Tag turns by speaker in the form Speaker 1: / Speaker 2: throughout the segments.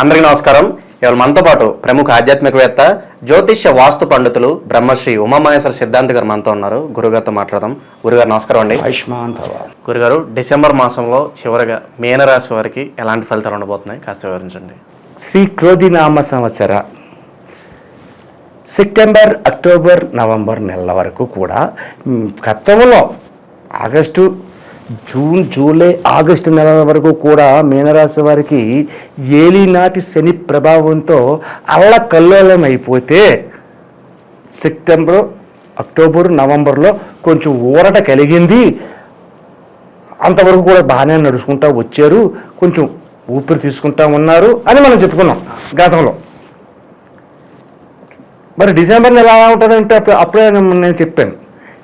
Speaker 1: అందరికీ నమస్కారం. ఇవాళ మనతో పాటు ప్రముఖ ఆధ్యాత్మికవేత్త జ్యోతిష్య వాస్తు పండితులు బ్రహ్మశ్రీ ఉమామహేశ్వర సిద్ధాంత్ గారు మనతో ఉన్నారు. గురుగారితో మాట్లాడదాం. గురుగారు నమస్కారం అండి.
Speaker 2: ఆయుష్మాన్
Speaker 1: గురుగారు డిసెంబర్ మాసంలో చివరిగా మీనరాశి వారికి ఎలాంటి ఫలితాలు ఉండబోతున్నాయి? కాస్త వివరించండి.
Speaker 2: శ్రీ క్రోధినామ సంవత్సర. సెప్టెంబర్ అక్టోబర్ నవంబర్ నెలల వరకు కూడా గతంలో ఆగస్టు జూన్ జూలై ఆగస్టు నెలల వరకు కూడా మీనరాశి వారికి ఏలినాటి శని ప్రభావంతో అల్లకల్లోలం అయిపోతే సెప్టెంబర్ అక్టోబర్ నవంబర్లో కొంచెం ఊరట కలిగింది. అంతవరకు కూడా బాగానే నడుచుకుంటా వచ్చారు. కొంచెం ఊపిరి తీసుకుంటా ఉన్నారు అని మనం చెప్పుకున్నాం గతంలో. మరి డిసెంబర్ నెల ఎలా ఉంటుందంటే అప్పుడే నేను నేను చెప్పాను.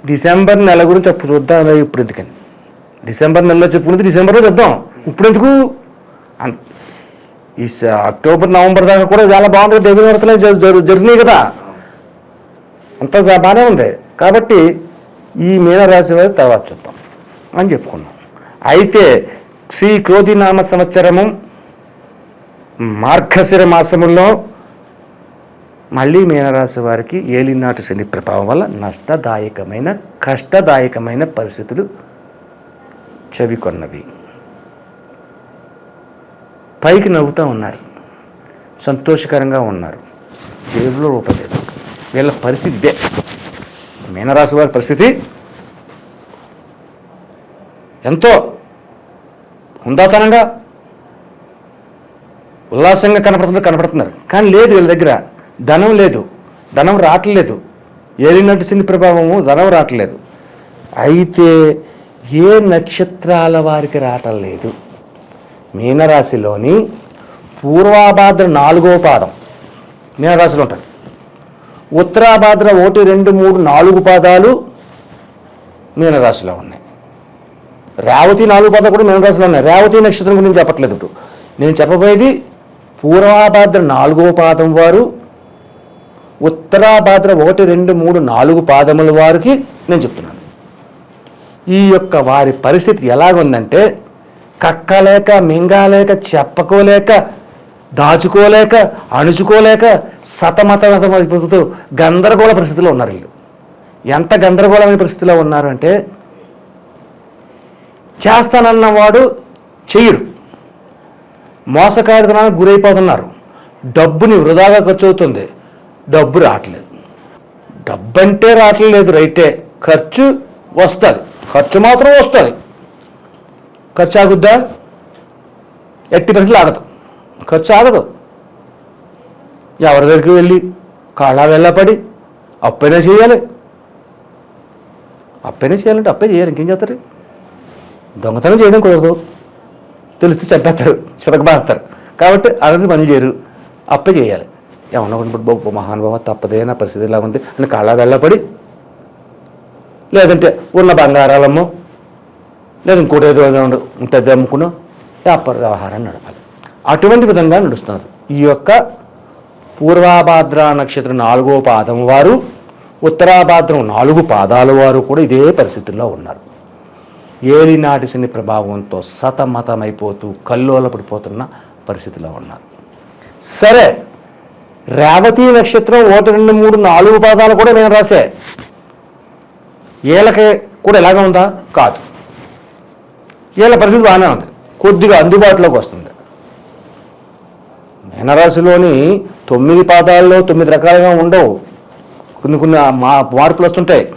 Speaker 2: డిసెంబర్ నెల గురించి అప్పుడు చూద్దాం ఇప్పుడు ఎందుకని. డిసెంబర్ నెలలో చెప్పుకున్నది డిసెంబర్లో చెప్దాం. ఇప్పుడు ఎందుకు ఈ అక్టోబర్ నవంబర్ దాకా కూడా చాలా బాగుంటుంది దేవి వార్తలే జరిగినాయి కదా. అంత బాగానే ఉంది. కాబట్టి ఈ మీనరాశి వారి తర్వాత చూద్దాం అని చెప్పుకున్నాం. అయితే శ్రీ క్రోధినామ సంవత్సరము మార్గశిర మాసములో మళ్ళీ మీనరాశి వారికి ఏలినాటి శని ప్రభావం వల్ల నష్టదాయకమైన కష్టదాయకమైన పరిస్థితులు చవికొన్నవి పైకి నవ్వుతూ ఉన్నారు. సంతోషకరంగా ఉన్నారు. జేబులో రూపాయి లేదు వీళ్ళ పరిస్థితి ఇదే. మీనరాశి వారి పరిస్థితి? ఎంతో హుందాతనంగా ఉల్లాసంగా కనపడుతుంది కనపడుతున్నారు. కానీ లేదు వీళ్ళ దగ్గర. ధనం లేదు. ధనం రావట్లేదు. ఏలినట్టు సిని ప్రభావము ధనం రావట్లేదు. అయితే ఏ నక్షత్రాల వారికి రావటం లేదు. మీనరాశిలోని పూర్వాభాద్ర నాలుగో పాదం. మీనరాశిలో ఉంటాడు ఉత్తరాభాద్ర ఒకటి రెండు మూడు నాలుగు పాదాలు మీనరాశిలో ఉన్నాయి. రేవతి నాలుగు పాదాలు కూడా మీనరాశిలో ఉన్నాయి. రేవతి నక్షత్రం గురించి చెప్పట్లేదు ఇటు నేను చెప్పబోయేది పూర్వాభాద్ర నాలుగో పాదం వారు ఉత్తరాభాద్ర ఒకటి రెండు మూడు నాలుగు పాదముల వారికి నేను చెప్తున్నాను. ఈ యొక్క వారి పరిస్థితి ఎలాగుందంటే కక్కలేక మింగాలేక చెప్పుకోలేక దాచుకోలేక అణుచుకోలేక సతమతమతమైపోతూ గందరగోళ పరిస్థితిలో ఉన్నారు వీళ్ళు. ఎంత గందరగోళమైన పరిస్థితిలో ఉన్నారు అంటే చేస్తానన్నవాడు చెయ్యడు. మోసకారితనానికి గురైపోతున్నారు. డబ్బుని వృధాగా ఖర్చు అవుతుంది డబ్బు రావట్లేదు డబ్బు అంటే రావట్లేదు రైటే. ఖర్చు వస్తుంది. ఖర్చు మాత్రం వస్తుంది. ఖర్చు ఆగుద్దా? ఎట్టి పరిస్థితులు ఆగదు. ఖర్చు ఆగదు. ఎవరి దగ్గరికి వెళ్ళి కాళ్ళ వెళ్ళపడి అప్పైనా చేయాలి. అప్పైనా చేయాలంటే అప్పే చేయాలి. ఇంకేం చేస్తారు? దొంగతనం చేయడం కుదరదు. తెలిస్తే చంపేస్తారు. చితకబాస్తారు కాబట్టి అలాంటి పనులు చేయరు. అప్పే చేయాలి. ఏమన్నా ఇప్పుడు బాబు మహానుభావ తప్పదే నా పరిస్థితి ఇలా ఉంది? అని కాళ్ళ వెళ్ళపడి లేదంటే ఉన్న బంగారాలమ్మో లేదు ఇంకోటి ఏదో ఏదో ఉంటుంది అమ్ముకునో వ్యాపార వ్యవహారాన్ని నడపాలి. అటువంటి విధంగా నడుస్తున్నారు. ఈ యొక్క పూర్వాభాద్ర నక్షత్రం నాలుగో పాదం వారు ఉత్తరాభాద్రం నాలుగు పాదాల వారు కూడా ఇదే పరిస్థితుల్లో ఉన్నారు. ఏలినాటి శని ప్రభావంతో సతమతమైపోతూ కల్లోల పడిపోతున్న పరిస్థితిలో ఉన్నారు. సరే రేవతి నక్షత్రం ఒకటి రెండు మూడు నాలుగు పాదాలు కూడా నేను రాసే. వీళ్ళకి కూడా ఎలాగ ఉందా? కాదు. ఏళ్ళ పరిస్థితి బాగానే ఉంది. కొద్దిగా అందుబాటులోకి వస్తుంది. మీనరాశిలోని తొమ్మిది పాదాల్లో తొమ్మిది రకాలుగా ఉండవు. కొన్ని కొన్ని మా మార్పులు వస్తుంటాయి.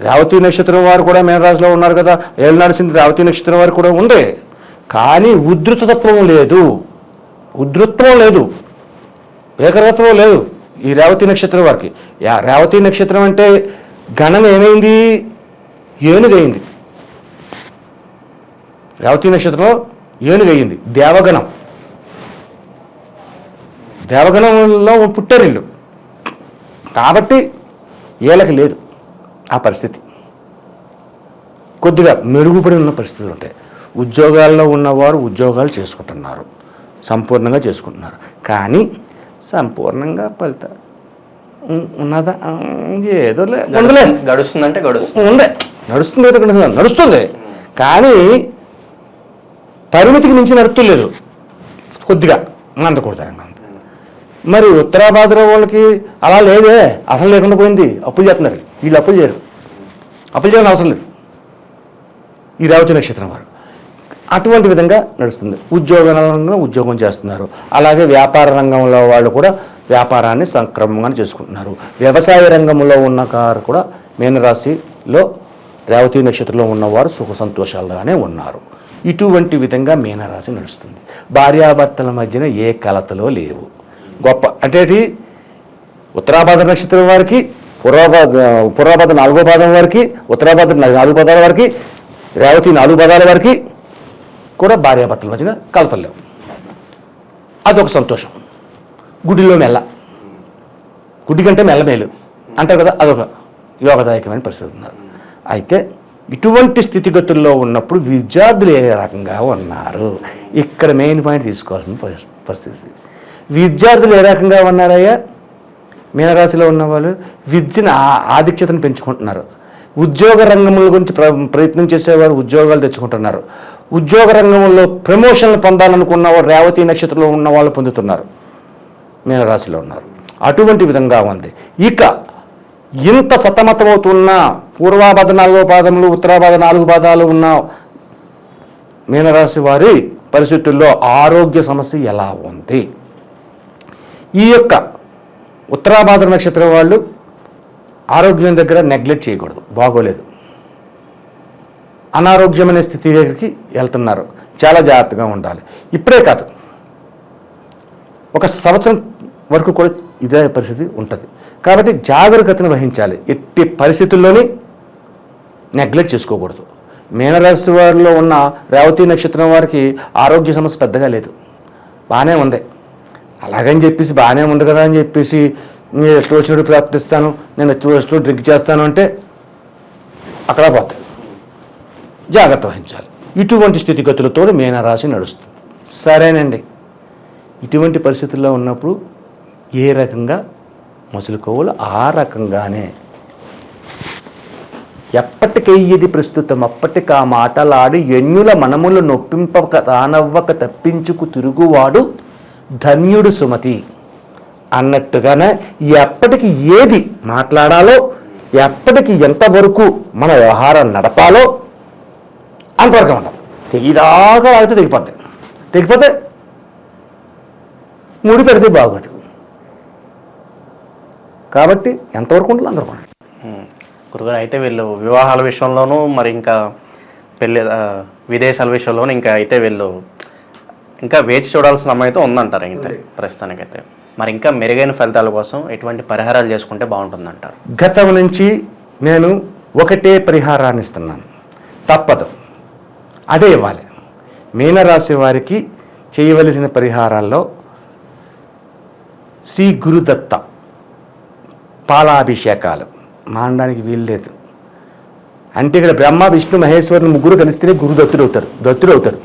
Speaker 2: రేవతి నక్షత్రం వారు కూడా మీనరాశిలో ఉన్నారు కదా. ఏళ్ళనాడు సింధు రేవతి నక్షత్రం వారు కూడా ఉంది కానీ ఉధృతత్వం లేదు. ఉధృత్వం లేదు. ఏకరత్వం లేదు ఈ రేవతి నక్షత్రం వారికి. రేవతి నక్షత్రం అంటే గణం ఏమైంది? ఏనుగైంది. రేవతి నక్షత్రంలో ఏనుగయింది దేవగణం. దేవగణంలో పుట్టారు వీళ్ళు. కాబట్టి వీళ్ళకి లేదు ఆ పరిస్థితి. కొద్దిగా మెరుగుపడి ఉన్న పరిస్థితులు ఉంటాయి. ఉద్యోగాల్లో ఉన్నవారు ఉద్యోగాలు చేసుకుంటున్నారు. సంపూర్ణంగా చేసుకుంటున్నారు. కానీ సంపూర్ణంగా ఫలితాలు ఉన్నదా? ఏదో లే ఉండలే.
Speaker 1: గడుస్తుందంటే గడుస్తుంది
Speaker 2: ఉండే నడుస్తుంది నడుస్తుంది. కానీ పరిమితికి మించి నడుస్తులేదు కొద్దిగా. ఉంది మరి ఉత్తరాభాద్ర వాళ్ళకి అలా లేదే. అసలు లేకుండా పోయింది. అప్పులు చేస్తున్నారు. వీళ్ళు అప్పులు చేయరు. అప్పులు చేయడం అవసరం లేదు. ఈ రేవతి నక్షత్రం వారు. అటువంటి విధంగా నడుస్తుంది. ఉద్యోగ రంగంలో ఉద్యోగం చేస్తున్నారు. అలాగే వ్యాపార రంగంలో వాళ్ళు కూడా వ్యాపారాన్ని సంక్రమంగా చేసుకుంటున్నారు. వ్యవసాయ రంగంలో ఉన్న కారు కూడా మీనరాశిలో రేవతి నక్షత్రంలో ఉన్నవారు సుఖ సంతోషాలుగానే ఉన్నారు. ఇటువంటి విధంగా మీనరాశి నడుస్తుంది. భార్యాభర్తల మధ్యన ఏ కలతలో లేవు. గొప్ప అంటే ఏంటి? ఉత్తరాభాద్ర నక్షత్రం వారికి పూర్వభాద పూర్వభాద్ర నాలుగో పాదం వారికి ఉత్తరాభాద్ర నాలుగు పదాల వారికి రేవతి నాలుగు పదాల వారికి కూడా భార్యాభర్తల మధ్యన కలతలు అదొక సంతోషం. గుడిలో మెల్ల. గుడి కంటే మెల్ల మేలు. అంటారు కదా అదొక యోగదాయకమైన పరిస్థితి ఉన్నారు అయితే ఇటువంటి స్థితిగతుల్లో ఉన్నప్పుడు విద్యార్థులు ఏ రకంగా ఉన్నారు? ఇక్కడ మెయిన్ పాయింట్ తీసుకోవాల్సిన పరిస్థితి. విద్యార్థులు ఏ రకంగా ఉన్నారయ్యా? మీనరాశిలో ఉన్నవాళ్ళు విద్యను ఆ- ఆధిక్యతను పెంచుకుంటున్నారు. ఉద్యోగ రంగముల గురించి ప్ర ప్రయత్నం చేసేవారు ఉద్యోగాలు తెచ్చుకుంటున్నారు. ఉద్యోగ రంగంలో ప్రమోషన్లు పొందాలనుకున్న వారు రేవతి నక్షత్రంలో ఉన్న వాళ్ళు పొందుతున్నారు. మీనరాశిలో ఉన్నారు. అటువంటి విధంగా ఉంది. ఇక ఇంత సతమతమవుతున్న పూర్వాభాద నాలుగో పాదములు ఉత్తరాభాద నాలుగు పాదాలు ఉన్న మీనరాశి వారి పరిస్థితుల్లో ఆరోగ్య సమస్య ఎలా ఉంది? ఈ యొక్క ఉత్తరాభాద్ర నక్షత్రం వాళ్ళు ఆరోగ్యం దగ్గర నెగ్లెక్ట్ చేయకూడదు. బాగోలేదు. అనారోగ్యమైన స్థితి దగ్గరికి వెళ్తున్నారు. చాలా జాగ్రత్తగా ఉండాలి. ఇప్పుడే కాదు. ఒక సంవత్సరం వరకు కూడా ఇదే పరిస్థితి ఉంటుంది. కాబట్టి జాగ్రత్తను వహించాలి. ఎట్టి పరిస్థితుల్లోని నెగ్లెక్ట్ చేసుకోకూడదు. మీనరాశి వారిలో ఉన్న రేవతి నక్షత్రం వారికి ఆరోగ్య సమస్య పెద్దగా లేదు. బాగానే ఉంది. అలాగని చెప్పేసి బాగానే ఉంది కదా అని చెప్పేసి నేను ఎట్లా వచ్చినట్టు ప్రవర్తిస్తాను నేను ఎట్లా వచ్చినట్టు డ్రింక్ చేస్తాను అంటే అక్కడ పోతాయి. జాగ్రత్త వహించాలి. ఇటువంటి స్థితిగతులతో మీనరాశి నడుస్తుంది. సరేనండి. ఇటువంటి పరిస్థితుల్లో ఉన్నప్పుడు ఏ రకంగా మసులుకోవాలో? ఆ రకంగానే. ఎప్పటికెయ్యది ప్రస్తుతం అప్పటికి ఆ మాటలాడి ఎన్యుల మనములు నొప్పింపక తానవ్వక తప్పించుకు తిరుగువాడు ధన్యుడు సుమతి. అన్నట్టుగానే ఎప్పటికి ఏది మాట్లాడాలో ఎప్పటికి ఎంతవరకు మన వ్యవహారం నడపాలో అంతవరకు ఉండాలి తెగిదాకా ఆగితే తెగిపోతాయి తెగిపోతే ముడి పెడితే బాగోదు. కాబట్టి ఎంతవరకు ఉండాలి ఉండాలి.
Speaker 1: ఉమ్. గురుగారు అయితే వీళ్ళు వివాహాల విషయంలోనూ మరి ఇంకా పెళ్ళి విదేశాల విషయంలోనూ ఇంకా అయితే వీళ్ళు ఇంకా వేచి చూడాల్సిన సమయం అయితే ఉందంటారు అయితే ప్రస్తుతానికైతే. మరి ఇంకా మెరుగైన ఫలితాల కోసం ఎటువంటి పరిహారాలు చేసుకుంటే బాగుంటుందంటారు?
Speaker 2: గతం నుంచి నేను ఒకటే పరిహారాన్ని ఇస్తున్నాను. తప్పదు. అదే ఇవ్వాలి. మీనరాశి వారికి చేయవలసిన పరిహారాల్లో శ్రీ గురుదత్త పాలాభిషేకాలు. మానడానికి వీల్లేదు అంటే ఇక్కడ బ్రహ్మ విష్ణు మహేశ్వరుని ముగ్గురు కలిస్తేనే గురుదత్తుడు అవుతారు దత్తుడు అవుతారు.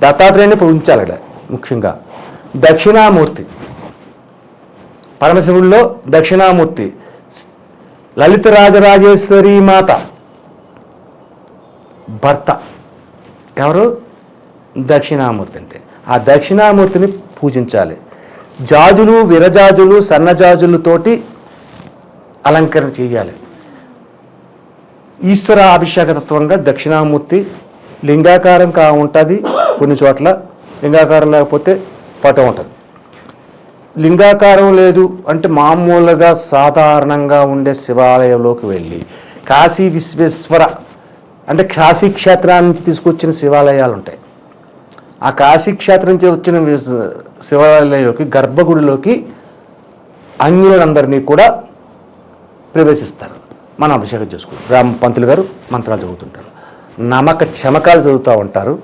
Speaker 2: దత్తాత్రేయుని పూజించాలి ఇక్కడ ముఖ్యంగా. దక్షిణామూర్తి. పరమశివుల్లో దక్షిణామూర్తి. లలిత రాజరాజేశ్వరి మాత. భర్త. ఎవరు? దక్షిణామూర్తి అంటే. ఆ దక్షిణామూర్తిని పూజించాలి. జాజులు విరజాజులు సన్నజాజులతోటి అలంకరణ చేయాలి. ఈశ్వర అభిషేకతత్వంగా దక్షిణామూర్తి లింగాకారం కా ఉంటుంది కొన్ని చోట్ల లింగాకారం లేకపోతే పటం ఉంటుంది. లింగాకారం లేదు అంటే మామూలుగా సాధారణంగా ఉండే శివాలయంలోకి వెళ్ళి కాశీ విశ్వేశ్వర అంటే కాశీ క్షేత్రాన్ని నుంచి తీసుకొచ్చిన శివాలయాలు ఉంటాయి. ఆ కాశీ క్షేత్రం నుంచి వచ్చిన శివాలయంలోకి గర్భగుడిలోకి అన్యులందరినీ కూడా ప్రవేశిస్తారు. మనం అభిషేకం చేసుకుంటాం. రామ పంతులు గారు మంత్రాలు చదువుతుంటారు. నమ్మక చమకాలు చదువుతూ ఉంటారు.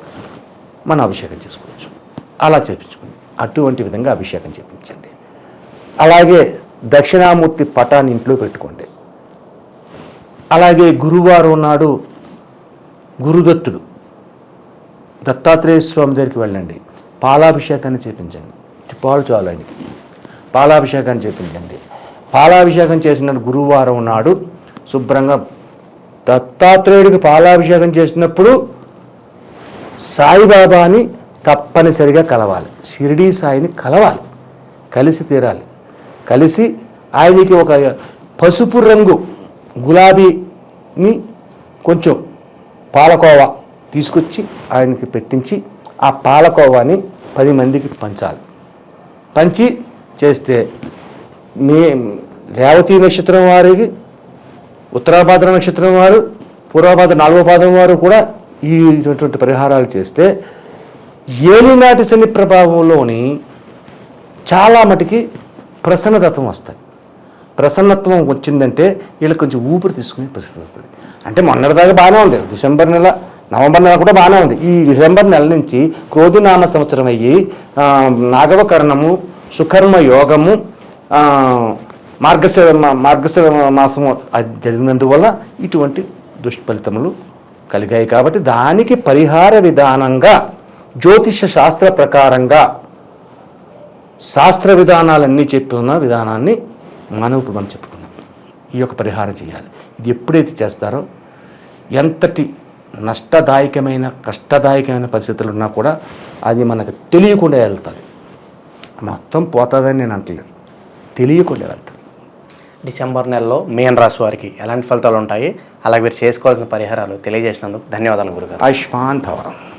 Speaker 2: మనం అభిషేకం చేసుకోవచ్చు. అలా చేపించుకోండి అటువంటి విధంగా అభిషేకం చేపించండి. అలాగే దక్షిణామూర్తి పటాన్ని ఇంట్లో పెట్టుకోండి. అలాగే గురువారం నాడు గురుదత్తుడు. దత్తాత్రేయ స్వామి దగ్గరికి వెళ్ళండి. పాలాభిషేకాన్ని చేపించండి. పాలు చాలు ఆయనకి. పాలాభిషేకాన్ని చేపించండి. పాలాభిషేకం చేసిన గురువారం నాడు శుభ్రంగా దత్తాత్రేయుడికి పాలాభిషేకం చేసినప్పుడు సాయిబాబాని తప్పనిసరిగా కలవాలి. షిరిడీ సాయిని కలవాలి. కలిసి తీరాలి. కలిసి ఆయనకి ఒక పసుపు రంగు గులాబీని కొంచెం పాలకోవా తీసుకొచ్చి ఆయనకి పెట్టించి ఆ పాలకోవాని పది మందికి పంచాలి. పంచి చేస్తే మీ రేవతి నక్షత్రం వారికి ఉత్తరాభాద్ర నక్షత్రం వారు పూర్వభాద్ర నాలుగో పాదం వారు కూడా ఈ ఇటువంటి పరిహారాలు చేస్తే ఏలినాటి శని ప్రభావంలోని చాలా మటుకి ప్రసన్నతత్వం వస్తాయి. ప్రసన్నత్వం వచ్చిందంటే వీళ్ళకి కొంచెం ఊపిరి తీసుకునే పరిస్థితి వస్తుంది. అంటే మొన్నటిదాకా బాగానే ఉంది. డిసెంబర్ నెల నవంబర్ నెల కూడా బాగానే ఉంది. ఈ డిసెంబర్ నెల నుంచి క్రోధినామ సంవత్సరం అయ్యి నాగవకరణము సుకర్మ యోగము ఆ, మార్గశిర మాసము అది జరిగినందువల్ల ఇటువంటి దుష్ఫలితములు కలిగాయి కాబట్టి దానికి పరిహార విధానంగా జ్యోతిష శాస్త్ర ప్రకారంగా శాస్త్ర విధానాలన్నీ చెప్పిన విధానాన్ని మనం మనం చెప్పుకున్నాం. ఈ యొక్క పరిహారం చేయాలి. ఇది ఎప్పుడైతే చేస్తారో ఎంతటి నష్టదాయకమైన కష్టదాయకమైన పరిస్థితులు ఉన్నా కూడా అది మనకు తెలియకుండా వెళ్తుంది. మొత్తం పోతుందని నేను అంటలేదు. తెలియకుండా వెళ్తుంది.
Speaker 1: డిసెంబర్ నెలలో మేన్ రాశి వారికి ఎలాంటి ఫలితాలు ఉంటాయి? అలాగే మీరు చేసుకోవాల్సిన పరిహారాలు తెలియజేసినందుకు ధన్యవాదాలు గురుగారు.
Speaker 2: ఆయుష్మాన్ భవ.